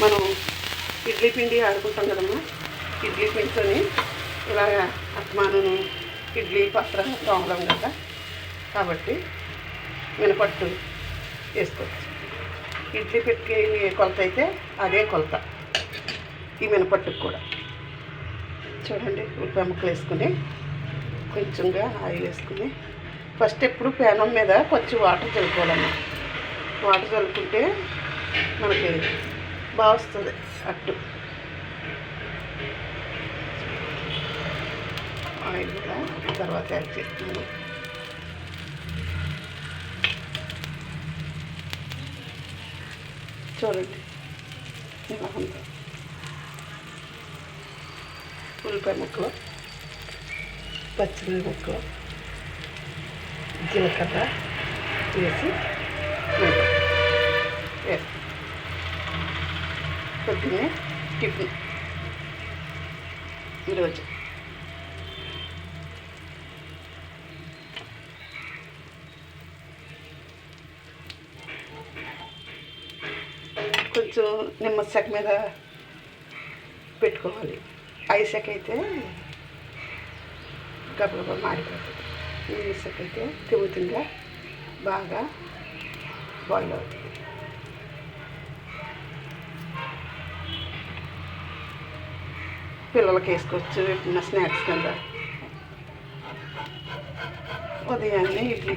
మనం ఇడ్లీ పిండి ఆడుకుంటాం కదమ్మా? ఇడ్లీ పిండితోని ఇలాగ అత్మానం ఇడ్లీ పత్ర తోమలం కదా? కాబట్టి మినపట్టు వేసుకోవచ్చు. ఇడ్లీ పెట్టుకి కొలత అయితే అదే కొలత. ఈ మినపట్టుకు కూడా. చూడండి ఉల్లిపాయ ముక్కలు వేసుకుని కొంచెంగా ఆయిల్ వేసుకుని. ఫస్ట్ ఎప్పుడు పేనం మీద కొంచెం వాటర్ చల్లుకోవాలమ్మా. వాటర్ చల్లుకుంటే మనకి బాగా వస్తుంది. అట్టు. ఆయిల్ కూడా తర్వాత యాడ్ చేస్తున్నాను. చూడండి. ఇలా ఉంది ఉల్లిపాయ ముక్కలు పచ్చిమిరపకాయ ముక్కలు జీలకర్ర వేసి వేసి పొద్దున్నే టిఫిన్ ఈరోజు కొంచెం నిమ్మశాఖ మీద పెట్టుకోవాలి ఐశాఖ అయితే గబగబా మాడిపోతుంది నిమ్మశాఖ అయితే తిరుగుతుందిగా బాగా బాయిల్ అవుతుంది పిల్లలకి వేసుకోవచ్చు ఎప్పుడన్నా స్నాక్స్ కింద ఉదయాన్నే ఇడ్లీ